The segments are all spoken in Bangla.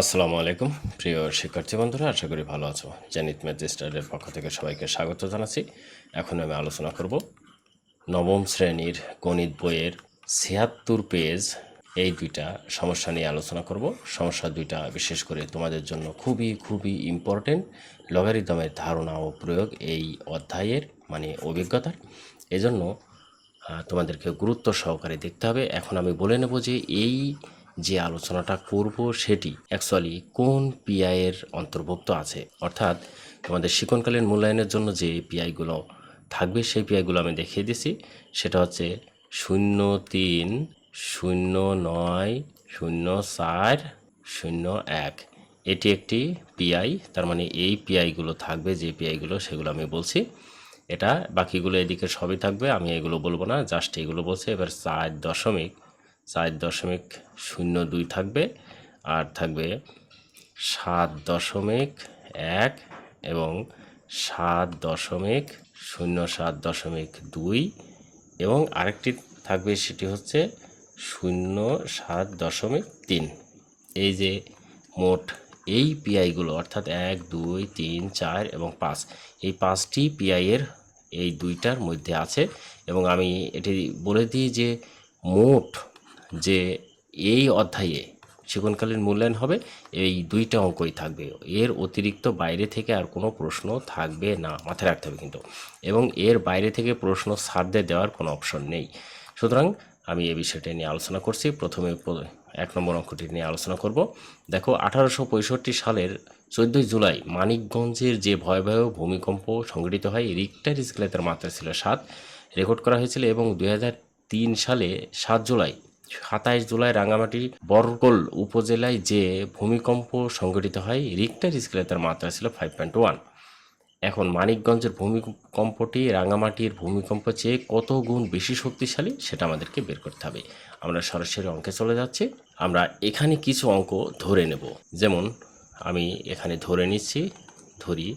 আসসালামু আলাইকুম। প্রিয় শিক্ষার্থী বন্ধুরা, আশা করি ভালো আছো। জানিত ম্যাজিস্ট্রেটের পক্ষ থেকে সবাইকে স্বাগত জানাচ্ছি। এখন আমি আলোচনা করব নবম শ্রেণির গণিত বইয়ের ছিয়াত্তর পেজ, এই দুইটা সমস্যা নিয়ে আলোচনা করব। সমস্যা দুইটা বিশেষ করে তোমাদের জন্য খুবই খুবই ইম্পর্টেন্ট লগারিদমের ধারণা ও প্রয়োগ এই অধ্যায়ের মানে অভিজ্ঞতার। এজন্য তোমাদেরকে গুরুত্ব সহকারে দেখতে হবে। এখন আমি বলে নেব যে এই যে আলোচনাটা করব সেটি অ্যাকচুয়ালি কোন পিআইয়ের অন্তর্ভুক্ত আছে? অর্থাৎ তোমাদের শিক্ষণকালীন মূল্যায়নের জন্য যে পিআইগুলো থাকবে, সেই পিআইগুলো আমি দেখিয়ে দিছি। সেটা হচ্ছে শূন্য তিন, শূন্য নয়, শূন্য চার, শূন্য এক। এটি একটি পিআই তার মানে এই পিআইগুলো থাকবে, যে পিআইগুলো সেগুলো আমি বলছি। এটা বাকিগুলো এদিকে সবই থাকবে, আমি এগুলো বলব না জাস্ট এগুলো বলছি। এবার চার দশমিক চার দশমিক শূন্য দুই থাকবে আর থাকবে সাত দশমিক এক এবং সাত দশমিক শূন্য সাত দশমিক দুই এবং আরেকটি থাকবে সেটি হচ্ছে শূন্য সাত দশমিক তিন। এই যে মোট এই পিআইগুলো অর্থাৎ এক, দুই, তিন, চার এবং পাঁচ, এই পাঁচটি পিআইয়ের এই দুইটার মধ্যে আছে এবং আমি এটি বলে দিই যে মোট যে এই অধ্যায়ে জীবনকালীন মূল্যায়ন হবে, এই দুইটা অঙ্কই থাকবে। এর অতিরিক্ত বাইরে থেকে আর কোনো প্রশ্ন থাকবে না, মাথায় রাখতে হবে কিন্তু। এবং এর বাইরে থেকে প্রশ্ন সারদে দেওয়ার কোনো অপশন নেই। সুতরাং আমি এই বিষয়টা নিয়ে আলোচনা করছি। প্রথমে এক নম্বর অঙ্কটি নিয়ে আলোচনা করব। দেখো, আঠারোশো পঁয়ষট্টি সালের চোদ্দোই জুলাই মানিকগঞ্জের যে ভয়াবহ ভূমিকম্প সংঘটিত হয়, রিক্টার তার মাত্রা ছিল সাত। রেকর্ড করা হয়েছিল এবং তিন সালে সাত জুলাই সাতাইশ জুলাই রাঙামাটি বরকল উপজেলায় যে ভূমিকম্প সংঘটিত হয়, রিক্টার স্কেলে তার মাত্রা ছিল ফাইভ পয়েন্ট ওয়ান এখন মানিকগঞ্জের ভূমিকম্পটি রাঙামাটির ভূমিকম্প চেয়ে কত গুণ বেশি শক্তিশালী সেটা আমাদেরকে বের করতে হবে। আমরা সরাসরি অঙ্কে চলে যাচ্ছি। আমরা এখানে কিছু অঙ্ক ধরে নেব। যেমন, আমি এখানে ধরে নিচ্ছি, ধরি,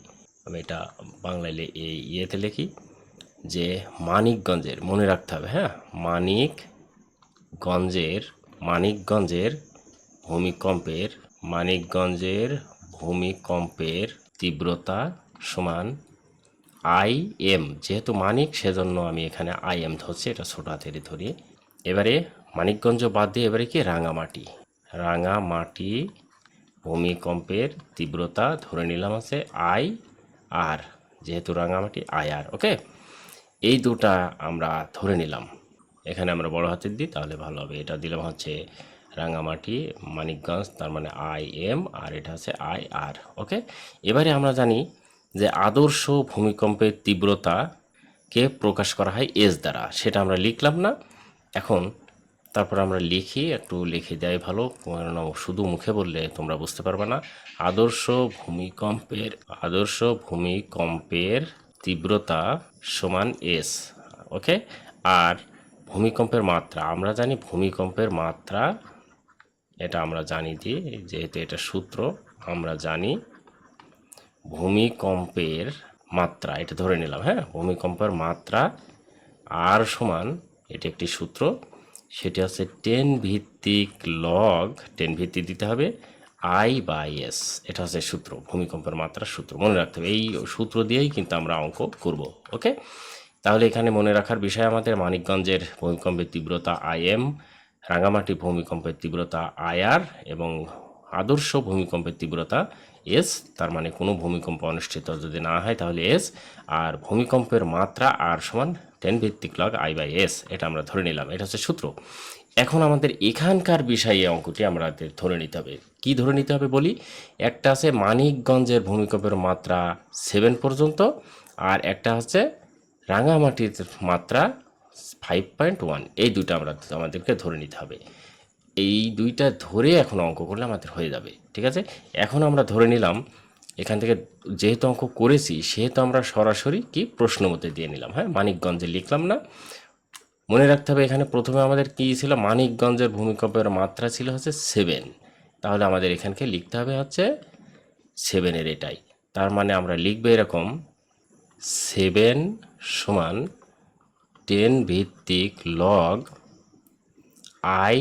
আমি এটা বাংলায় এই ইয়েতে লিখি যে মানিকগঞ্জের, মনে রাখতে হবে হ্যাঁ? মানিকগঞ্জের মানিকগঞ্জের ভূমিকম্পের মানিকগঞ্জের ভূমিকম্পের তীব্রতা সমান আই এম। যেহেতু মানিক, সেজন্য আমি এখানে আই এম ধরছি, এটা ছোট হাতেরই ধরি। এবারে মানিকগঞ্জ বাদ দিয়ে এবারে কি? রাঙামাটি। রাঙামাটি ভূমিকম্পের তীব্রতা ধরে নিলাম আছে আই আর। যেহেতু রাঙামাটি আই আর, ওকে? এই দুটা আমরা ধরে নিলাম। এখানে আমরা বড় হাতের দিই, তাহলে ভালো হবে। এটা দিলাম হচ্ছে রাঙামাটি, মানিকগঞ্জ, তার মানে আই এম, আর এটা হচ্ছে আই আর, ওকে? এবারে আমরা জানি যে আদর্শ ভূমিকম্পের তীব্রতাকে প্রকাশ করা হয়, এস দ্বারা। সেটা আমরা লিখলাম না। এখন তারপর আমরা লিখি, একটু লিখে দেয় ভালো কারণ শুধু মুখে বললে তোমরা বুঝতে পারবে না। আদর্শ ভূমিকম্পের আদর্শ ভূমিকম্পের তীব্রতা সমান এস, ওকে? আর ভূমিকম্পের মাত্রা, আমরা জানি ভূমিকম্পের মাত্রা, এটা আমরা জানি যে, যেহেতু এটা সূত্র, আমরা জানি ভূমিকম্পের মাত্রা, এটা ধরে নিলাম হ্যাঁ? ভূমিকম্পের মাত্রা আর সমান, এটি একটি সূত্র, সেটি হচ্ছে টেন ভিত্তিক লগ টেন ভিত্তিক দিতে হবে আই বাই এস এটা হচ্ছে সূত্র, ভূমিকম্পের মাত্রার সূত্র, মনে রাখতে হবে, এই সূত্র দিয়েই কিন্তু আমরা অঙ্ক করব ওকে তাহলে এখানে মনে রাখার বিষয় আমাদের মানিকগঞ্জের ভূমিকম্পের তীব্রতা আই এম রাঙামাটি ভূমিকম্পের তীব্রতা আইআর এবং আদর্শ ভূমিকম্পের তীব্রতা এস, তার মানে কোনো ভূমিকম্প অনুষ্ঠিত যদি না হয় তাহলে এস, আর ভূমিকম্পের মাত্রা আর সমান টেন ভিত্তিক লগ আই বাই এস এটা আমরা ধরে নিলাম, এটা হচ্ছে সূত্র। এখন আমাদের এখানকার বিষয়ে অঙ্কটি আমাদের ধরে নিতে হবে। কি ধরে নিতে হবে বলি? একটা আছে মানিকগঞ্জের ভূমিকম্পের মাত্রা সেভেন পর্যন্ত, আর একটা হচ্ছে রাঙামাটির মাত্রা ফাইভ পয়েন্ট ওয়ান এই দুইটা আমরা আমাদেরকে ধরে নিতে হবে। এই দুইটা ধরে এখন অঙ্ক করলে আমাদের হয়ে যাবে, ঠিক আছে? এখন আমরা ধরে নিলাম, এখান থেকে যেহেতু অঙ্ক করেছি, সেহেতু আমরা সরাসরি কি প্রশ্ন মতে দিয়ে নিলাম হ্যাঁ? মানিকগঞ্জে লিখলাম না। মনে রাখতে হবে এখানে প্রথমে আমাদের কী ছিল? মানিকগঞ্জের ভূমিকম্পের মাত্রা ছিল হচ্ছে সেভেন তাহলে আমাদের এখানকে লিখতে হবে হচ্ছে সেভেনের এটাই। তার মানে আমরা লিখব এরকম সেভেন সমান টেন ভিত্তিক লগ আই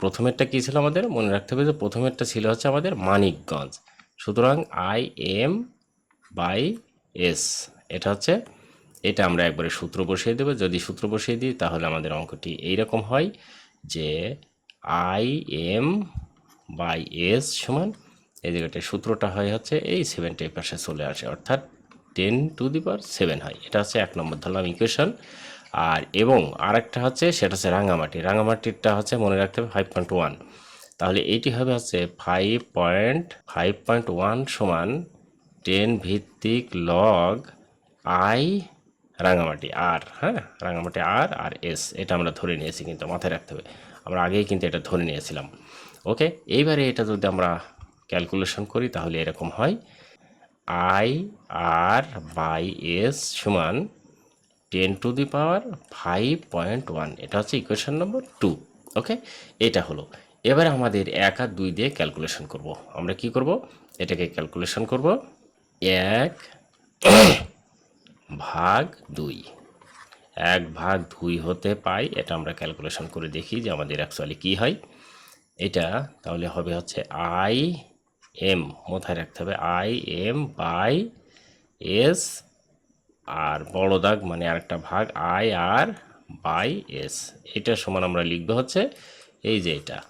প্রথমেরটা কী ছিল আমাদের? মনে রাখতে হবে যে প্রথমেরটা ছিল হচ্ছে আমাদের মানিকগঞ্জ। সুতরাং আই এম বাই এস এটা হচ্ছে, এটা আমরা একবারে সূত্র বসিয়ে দেবো। যদি সূত্র বসিয়ে দিই, তাহলে আমাদের অঙ্কটি এইরকম হয় যে আই এম বাই এস সমান, এই জায়গাটায় সূত্রটা হয় হচ্ছে এই সেভেনটা পাশে চলে আসে। অর্থাৎ ten to the power seven হয়। এটা হচ্ছে এক নম্বর ধরলাম ইকুয়েশন আর এবং আরেকটা হচ্ছে, সেটা হচ্ছে রাঙামাটি। রাঙামাটিরটা হচ্ছে মনে রাখতে হবে ফাইভ পয়েন্ট ওয়ান তাহলে এইটি হবে হচ্ছে five point five point one সমান টেন ভিত্তিক লগ আই রাঙামাটি আর হ্যাঁ? রাঙামাটি আর আর এস এটা আমরা ধরে নিয়েছি কিন্তু মাথায় রাখতে হবে। আমরা আগেই কিন্তু এটা ধরে নিয়েছিলাম। ওকে এইবারে এটা যদি আমরা ক্যালকুলেশন করি তাহলে এরকম হয়। আই আর বাই এস সমান ten to the power five point one. এটা হচ্ছে ইকুয়েশন নম্বর টু ওকে এটা হলো। এবারে আমাদের এক আর দুই দিয়ে ক্যালকুলেশন করব। আমরা কি করব? এটাকে ক্যালকুলেশন করব। এক ভাগ দুই। এক ভাগ দুই হতে পাই, এটা আমরা ক্যালকুলেশন করে দেখি যে আমাদের অ্যাকচুয়ালি কী হয়। এটা তাহলে হবে হচ্ছে আই এম, মাথায় রাখতে হবে। আই, এম বাই এস, আর বড় দাগ মানে আরেকটা ভাগ। I, R by S. এটা সমান আমরা লিখব হচ্ছে এই যে এটা।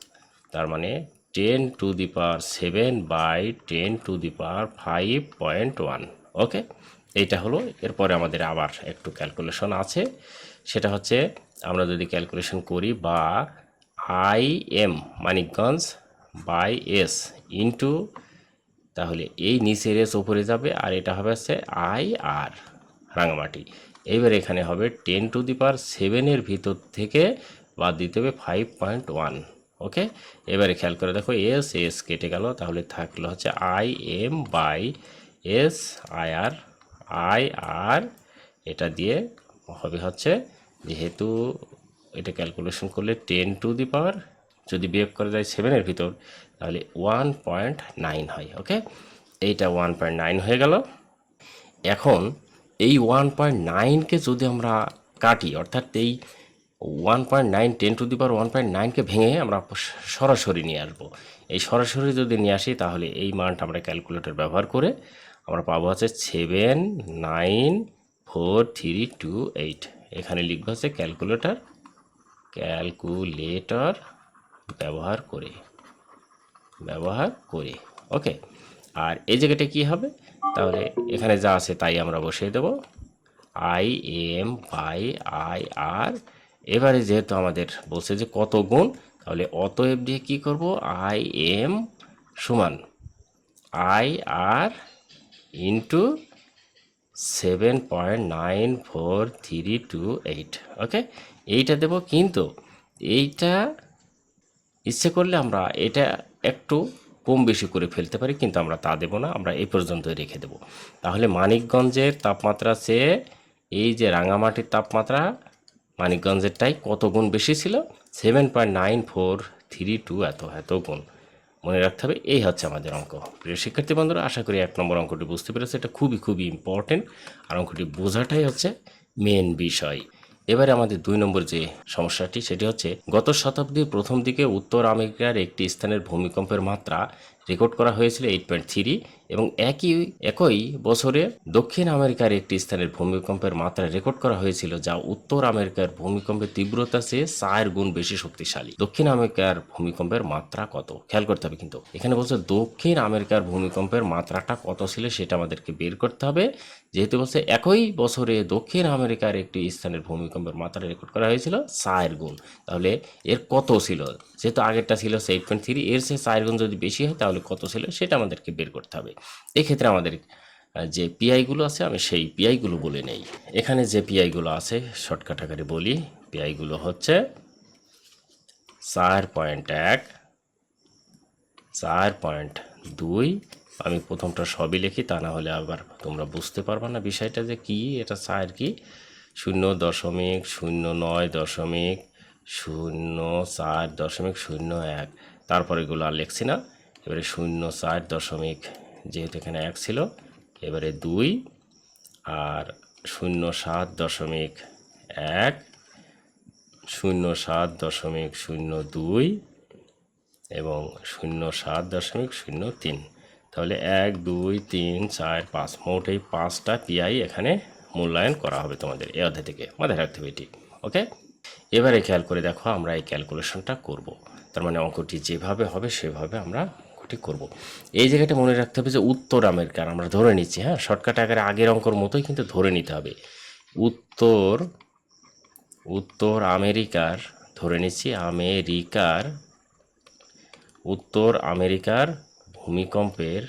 তার মানে ten to the power seven by ten to the power five point one. Okay? এইটা হলো। এরপরে আমাদের আবার একটু ক্যালকুলেশন আছে। সেটা হচ্ছে আমরা যদি ক্যালকুলেশন করি বা I M, Manikganj by S into, তাহলে এই নিচের এস ওপরে যাবে আর এটা হবে হচ্ছে আই আর রাঙামাটি। এইবার এখানে হবে টেন টু দি পার সেভেনের ভিতর থেকে বাদ দিতে হবে ফাইভ পয়েন্ট ওয়ান, ওকে? এবারে খেয়াল করে দেখো এস এস কেটে গেল, তাহলে থাকল হচ্ছে I M by S, I R I R, এটা দিয়ে হবে হচ্ছে যেহেতু এটা ক্যালকুলেশন করলে টেন টু দি পাওয়ার যদি বিয়োগ করা যায় সেভেনের ভিতর, তাহলে ওয়ান পয়েন্ট নাইন হয় ওকে এইটা ওয়ান পয়েন্ট নাইন হয়ে গেল। এখন এই ওয়ান পয়েন্ট নাইনকে যদি আমরা কাটি, অর্থাৎ এই one point nine ten to the power one point নাইনকে ভেঙে আমরা সরাসরি নিয়ে আসব। এই সরাসরি যদি নিয়ে আসি, তাহলে এই মানটা আমরা ক্যালকুলেটর ব্যবহার করে আমরা পাবো হচ্ছে seven nine four three two eight এখানে লিখব হচ্ছে ক্যালকুলেটর ক্যালকুলেটর ব্যবহার করে ব্যবহার করে ওকে আর এই জায়গাটা কি হবে? তাহলে এখানে যা আছে তাই আমরা বসিয়ে দেব। I M by I R এবারে যেহেতু আমাদের বলছে যে কত গুণ, তাহলে অতএব দিয়ে কী করব? আই এম সমান I R into seven point nine four three two eight okay এইটা দেব কিন্তু, এইটা ইচ্ছে করলে আমরা এটা একটু কম বেশি করে ফেলতে পারি, কিন্তু আমরা তা দেব না, আমরা এই পর্যন্ত রেখে দেব। তাহলে মানিকগঞ্জের তাপমাত্রা চেয়ে এই যে রাঙামাটির তাপমাত্রা, মানিকগঞ্জেরটাই কত গুণ বেশি ছিল? Seven point nine four three two এত এত গুণ। মনে রাখতে হবে, এই হচ্ছে আমাদের অঙ্ক। প্রিয় শিক্ষার্থী বন্ধুরা, আশা করি এক নম্বর অঙ্কটি বুঝতে পেরেছে। এটা খুবই খুবই ইম্পর্টেন্ট আর অঙ্কটি বোঝাটাই হচ্ছে মেন বিষয়। এবারে আমাদের দুই নম্বর যে সমস্যাটি, সেটি হচ্ছে, গত শতাব্দীর প্রথম দিকে উত্তর আমেরিকার একটি স্থানের ভূমিকম্পের মাত্রা রেকর্ড করা হয়েছিল এইট পয়েন্ট থ্রি এবং একই একই বছরে দক্ষিণ আমেরিকার একটি স্থানের ভূমিকম্পের মাত্রা রেকর্ড করা হয়েছিল, যা উত্তর আমেরিকার ভূমিকম্পের তীব্রতা চেয়ে চার গুণ বেশি শক্তিশালী। দক্ষিণ আমেরিকার ভূমিকম্পের মাত্রা কত? খেয়াল করতে হবে কিন্তু। এখানে বলছে দক্ষিণ আমেরিকার ভূমিকম্পের মাত্রাটা কত ছিল সেটা আমাদেরকে বের করতে হবে। যেহেতু বলছে একই বছরে দক্ষিণ আমেরিকার একটি স্থানের ভূমিকম্পের মাত্রা রেকর্ড করা হয়েছিল চার গুণ, তাহলে এর কত ছিল? যেহেতু আগেরটা ছিল এইট পয়েন্ট থ্রি এর সে চার গুণ যদি বেশি হয় তাহলে কত ছিল সেটা আমাদেরকে বের করতে হবে। এক্ষেত্রে আমাদের যে পিআইগুলো আছে, আমি সেই পিআইগুলো বলে নেই। এখানে যে পিআইগুলো আছে, শর্টকাট আকারে বলি, পিআইগুলো হচ্ছে চার পয়েন্ট এক, চার পয়েন্ট দুই। আমি প্রথমটা সবই লিখি, তা না হলে আবার তোমরা বুঝতে পারবে না বিষয়টা যে কি, এটা চার কি? শূন্য দশমিক শূন্য নয় দশমিক শূন্য চার দশমিক শূন্য এক। তারপরে এগুলো আর লিখছি না। এবারে শূন্য চার দশমিক যেহেতু এখানে এক ছিল, এবারে দুই আর শূন্য সাত দশমিক এক, শূন্য সাত দশমিক শূন্য দুই এবং শূন্য সাত দশমিক শূন্য তিন। তাহলে এক, দুই, তিন, চার, পাঁচ, মোট এই পাঁচটা পিআই এখানে মূল্যায়ন করা হবে তোমাদের এ অধ্যায় থেকে, মাথায় রাখতে হবে এটি ওকে? এবারে খেয়াল করে দেখো আমরা এই ক্যালকুলেশনটা করব। তার মানে অঙ্কটি যেভাবে হবে সেভাবে আমরা অঙ্কটি করব। এই জায়গাটা মনে রাখতে হবে যে উত্তর আমেরিকার, আমরা ধরে নিচ্ছি হ্যাঁ? শর্টকাট আকারে আগের অঙ্কর মতোই কিন্তু ধরে নিতে হবে। উত্তর উত্তর আমেরিকার, ধরে নিচ্ছি, আমেরিকার, উত্তর আমেরিকার ভূমিকম্পের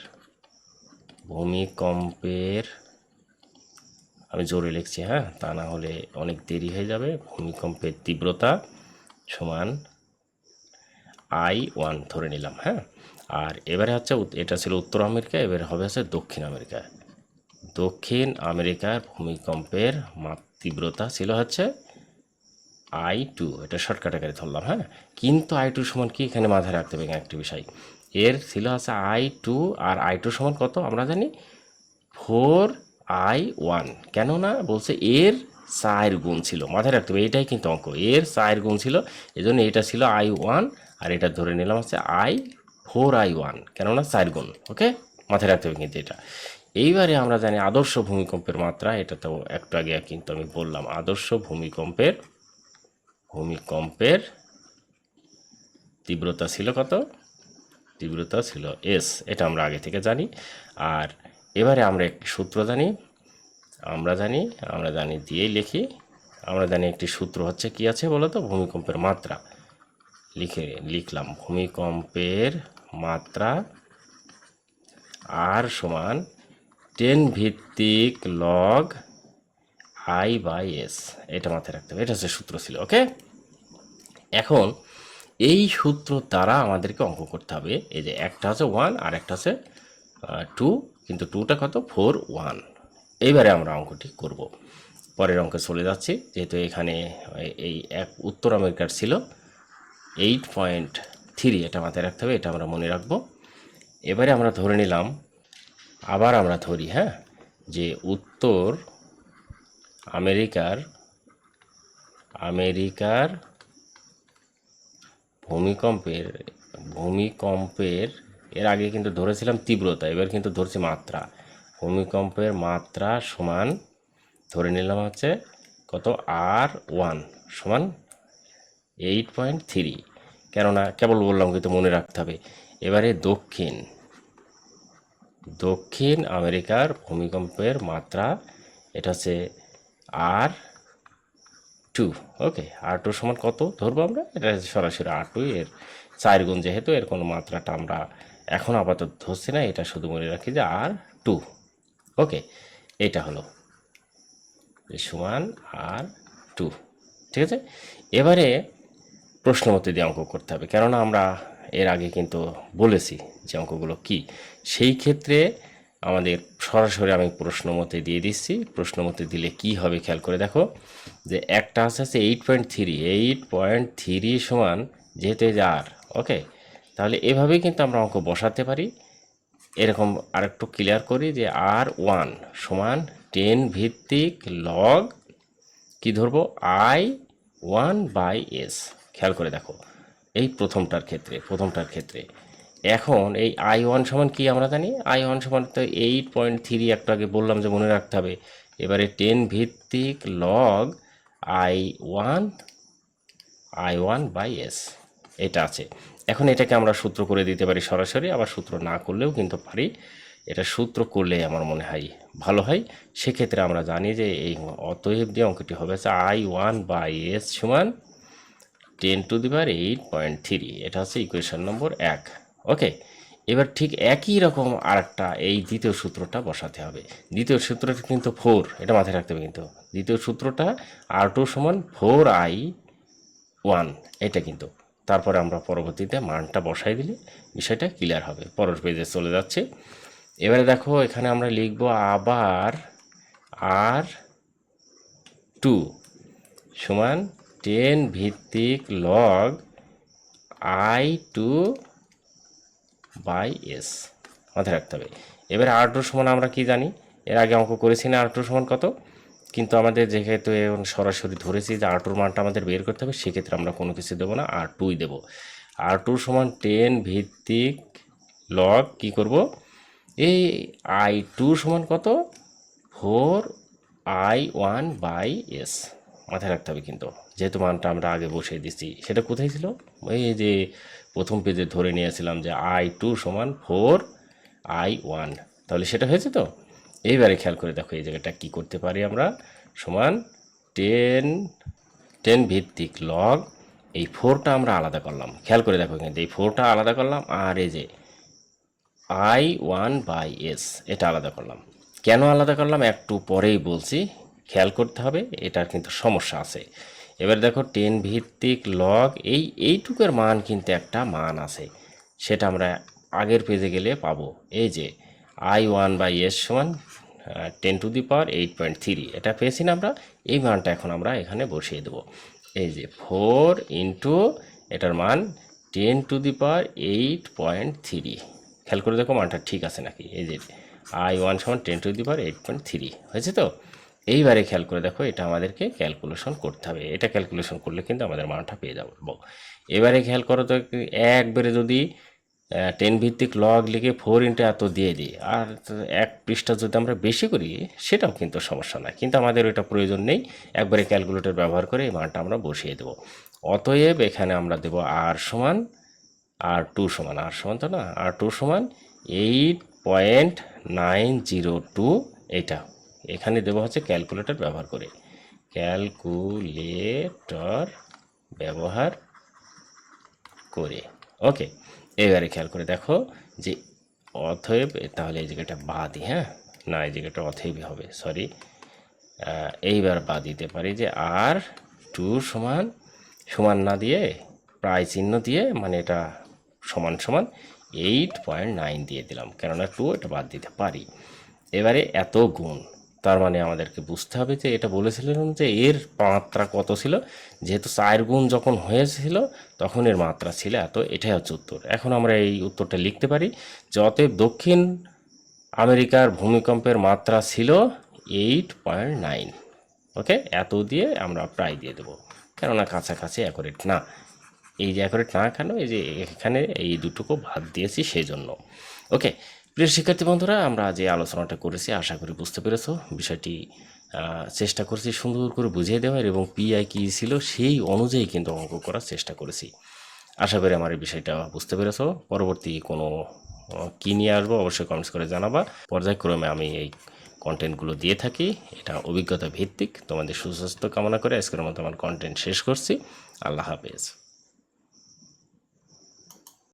ভূমিকম্পের, আমি জোরে লিখছি হ্যাঁ? তা না হলে অনেক দেরি হয়ে যাবে। ভূমিকম্পের তীব্রতা সমান আই ওয়ান ধরে নিলাম হ্যাঁ? আর এবারে হচ্ছে এটা ছিল উত্তর আমেরিকা, এবারে হবে হচ্ছে দক্ষিণ আমেরিকা। দক্ষিণ আমেরিকার ভূমিকম্পের মাপ তীব্রতা ছিল হচ্ছে আই টু। এটা শর্টকাট আকারে ধরলাম হ্যাঁ? কিন্তু আই টু সমান কি? এখানে মাথায় রাখতে হবে একটি বিষয়। এর ছিল হচ্ছে আই টু আর আই টু সমান কত? আমরা জানি ফোর আই ওয়ান। কেননা বলছে এর চায়ের গুণ ছিল। মাথায় রাখতে হবে, এটাই কিন্তু অঙ্ক। এর চায়ের গুণ ছিল এই জন্য এটা ছিল আই ওয়ান, আর এটা ধরে নিলাম হচ্ছে আই ফোর আই ওয়ান কেননা চার গুণ ওকে? মাথায় রাখতে হবে কিন্তু এটা। এইবারে আমরা জানি আদর্শ ভূমিকম্পের মাত্রা, এটা তো একটু আগে কিন্তু আমি বললাম, আদর্শ ভূমিকম্পের ভূমিকম্পের তীব্রতা ছিল কত? তীব্রতা ছিল এস এটা আমরা আগে থেকে জানি। আর এবারে আমরা একটি সূত্র জানি, আমরা জানি আমরা জানি দিয়েই লিখি। আমরা জানি একটি সূত্র হচ্ছে কি আছে বলো তো ভূমিকম্পের মাত্রা। লিখে, লিখলাম, ভূমিকম্পের মাত্রা আর সমান টেন ভিত্তিক লগ আই বাই এস এটা মাথায় রাখতে হবে। এটা হচ্ছে সূত্র ছিল ওকে এখন এই সূত্র দ্বারা আমাদেরকে অঙ্ক করতে হবে। এই যে একটা হচ্ছে ওয়ান আর একটা হচ্ছে টু কিন্তু টুটা কত? ফোর ওয়ান এইবারে আমরা অঙ্কটি করব। পরের অঙ্কে চলে যাচ্ছি। যেহেতু এখানে এই- এক উত্তর আমেরিকার ছিল এইট পয়েন্ট থ্রি এটা মাথায় রাখতে হবে, এটা আমরা মনে রাখব। এবারে আমরা ধরে নিলাম, আবার আমরা ধরি হ্যাঁ? যে উত্তর আমেরিকার আমেরিকার ভূমিকম্পের ভূমিকম্পের, এর আগে কিন্তু ধরেছিলাম তীব্রতা, এবার কিন্তু ধরছি মাত্রা। ভূমিকম্পের মাত্রা সমান, ধরে নিলাম হচ্ছে কত? আর ওয়ান সমান এইট পয়েন্ট থ্রি। কেননা কেবল বললাম কিন্তু মনে রাখতে হবে। এবারে দক্ষিণ। দক্ষিণ আমেরিকার ভূমিকম্পের মাত্রা, এটা হচ্ছে আর টু। ওকে, আর টু সমান কত ধরবো আমরা? এটা সরাসরি আর টু, এর চার গুণ যেহেতু, এর কোনো মাত্রাটা আমরা এখন আপাতত ধরছি না, এটা শুধু মনে রাখি যে আর টু। ওকে, এটা হলো সমান আর টু। ঠিক আছে? এবারে প্রশ্ন মতে দিয়ে অঙ্ক করতে হবে। কেননা আমরা এর আগে কিন্তু বলেছি যে অঙ্কগুলো কি। সেই ক্ষেত্রে আমাদের সরাসরি আমি প্রশ্ন মতে দিয়ে দিচ্ছি। প্রশ্ন মতে দিলে কি হবে খেয়াল করে দেখো যে একটা আছে আছে eight point three eight point three সমান যেহেতু এই যে আর ওকে তাহলে এভাবেই কিন্তু আমরা অঙ্ক বসাতে পারি। এরকম আরেকটু ক্লিয়ার করি যে আর ওয়ান সমান টেন ভিত্তিক লগ কি ধরবো? আই ওয়ান বাই এস খেয়াল করে দেখো। এই প্রথমটার ক্ষেত্রে প্রথমটার ক্ষেত্রে। এখন এই আই ওয়ান সমান কি আমরা জানি? আই ওয়ান সমান তো এইট পয়েন্ট থ্রি একটু আগে বললাম যে মনে রাখতে হবে। এবারে টেন ভিত্তিক log I one I one by S এটা আছে। এখন এটাকে আমরা সূত্র করে দিতে পারি সরাসরি, আবার সূত্র না করলেও কিন্তু পারি। এটা সূত্র করলে আমার মনে হয় ভালো হয়। সেক্ষেত্রে আমরা জানি যে এই অতএব যে অঙ্কটি হবে আই ওয়ান বাই এস সমান ten to the power eight point three. এটা হচ্ছে ইকুয়েশন নম্বর এক। ওকে এবার ঠিক একই রকম আরেকটা এই দ্বিতীয় সূত্রটা বসাতে হবে। দ্বিতীয় সূত্রটা কিন্তু ফোর এটা মাথায় রাখতে হবে কিন্তু। দ্বিতীয় সূত্রটা আর টু সমান ফোর আই ওয়ান এটা কিন্তু। তারপরে আমরা পরবর্তীতে মানটা বসাই দিলে বিষয়টা ক্লিয়ার হবে। পরের পেজে চলে যাচ্ছে। এবারে দেখো, এখানে আমরা লিখব আবার আর টু সমান টেন ভিত্তিক log I two by S মাথায় রাখতে হবে। এবারে আর টু সমান আমরা কি জানি? এর আগে অঙ্ক করেছি না আর টু সমান কত? কিন্তু আমাদের যেহেতু এখন সরাসরি ধরেছি যে আর টুর মানটা আমাদের বের করতে হবে, সেক্ষেত্রে আমরা কোনো কিছু দেবো না আর টুই দেবো। আর টু সমান টেন ভিত্তিক লগ কি করব? এই আই টু সমান কত? Four I one by S মাথায় রাখতে হবে কিন্তু। যেহেতু মানটা আমরা আগে বসিয়ে দিচ্ছি, সেটা কোথায় ছিল? ওই যে প্রথম পেজে ধরে নিয়েছিলাম যে আই টু সমান ফোর আই ওয়ান তাহলে সেটা হয়েছে তো? এইবারে খেয়াল করে দেখো, এই জায়গাটা কী করতে পারি আমরা? সমান টেন টেন ভিত্তিক লগ এই ফোরটা আমরা আলাদা করলাম। খেয়াল করে দেখো কিন্তু এই ফোরটা আলাদা করলাম, আর এই যে আই ওয়ান বাই এস এটা আলাদা করলাম। কেন আলাদা করলাম? একটু পরেই বলছি, খেয়াল করতে হবে, এটার কিন্তু সমস্যা আছে। এবার দেখো টেন ভিত্তিক লগ এই, এইটুকের মান কিন্তু একটা মান আছে। সেটা আমরা আগের পেজে গেলে পাবো। এই যে আই ওয়ান বাই এস সমান ten to the power eight point three এটা পেয়েছি না আমরা, এই মানটা এখন আমরা এখানে বসিয়ে দেবো। এই যে ফোর ইন্টু এটার মান ten to the power eight point three খেয়াল করে দেখো মানটা ঠিক আছে নাকি? এই যে আই ওয়ান সমান ten to the power eight point three হয়েছে তো? এইবারে খেয়াল করে দেখো, এটা আমাদেরকে ক্যালকুলেশন করতে হবে। এটা ক্যালকুলেশন করলে কিন্তু আমাদের মানটা পেয়ে যাব। এবারে খেয়াল করো তো, একবারে যদি টেন ভিত্তিক লগ লিখে ফোর ইন্টু এত দিয়ে দিই, আর এক পৃষ্ঠা যদি আমরা বেশি করি, সেটাও কিন্তু সমস্যা না কিন্তু আমাদের ওইটা প্রয়োজন নেই, একবারে ক্যালকুলেটর ব্যবহার করে এই মানটা আমরা বসিয়ে দেবো। অতএব এখানে আমরা দেবো আর সমান আর টু সমান আর সমান তো না আর টু সমান eight point nine zero two এইটা এখানে দেবো হচ্ছে ক্যালকুলেটর ব্যবহার করে। ক্যালকুলেটর ব্যবহার করে। ওকে এবারে খেয়াল করে দেখো যে অথয়েব তাহলে এই জায়গাটা বাদি হ্যাঁ? না, এই জায়গাটা অথেবই হবে সরি এইবার বাদ দিতে পারি যে আর টু সমান সমান না দিয়ে, প্রায় চিহ্ন দিয়ে মানে এটা সমান সমান এইট পয়েন্ট নাইন দিয়ে দিলাম। কেননা টু এটা বাদ দিতে পারি। এবারে এত গুণ তার মানে আমাদেরকে বুঝতে হবে যে এটা বলেছিলেন যে এর মাত্রা কত ছিল। যেহেতু চার গুণ যখন হয়েছিল, তখন এর মাত্রা ছিল এত, এটাই হচ্ছে উত্তর। এখন আমরা এই উত্তরটা লিখতে পারি যে দক্ষিণ আমেরিকার ভূমিকম্পের মাত্রা ছিল এইট পয়েন্ট নাইন ওকে? এত দিয়ে আমরা প্রায় দিয়ে দেবো, কেননা কাছাকাছি অ্যাকোরেট না। এই যে অ্যাকোরেট না কেন, এই যে এখানে এই দুটোকে বাদ দিয়েছি সেই জন্য ওকে? প্রিয় শিক্ষার্থী বন্ধুরা, আমরা যে আলোচনাটা করেছি, আশা করি বুঝতে পেরেছ। বিষয়টি চেষ্টা করছি সুন্দর করে বুঝিয়ে দেওয়ার এবং পিআই কী ছিল সেই অনুযায়ী কিন্তু অঙ্ক করার চেষ্টা করেছি। আশা করি আমার এই বিষয়টা বুঝতে পেরেছ। পরবর্তী কোনো কী নিয়ে আসব অবশ্যই কমেন্টস করে জানাবা। পর্যায়ক্রমে আমি এই কন্টেন্টগুলো দিয়ে থাকি। এটা অভিজ্ঞতা ভিত্তিক। তোমাদের সুস্বাস্থ্য কামনা করে আজকের মতো আমার কন্টেন্ট শেষ করছি। আল্লাহ হাফেজ।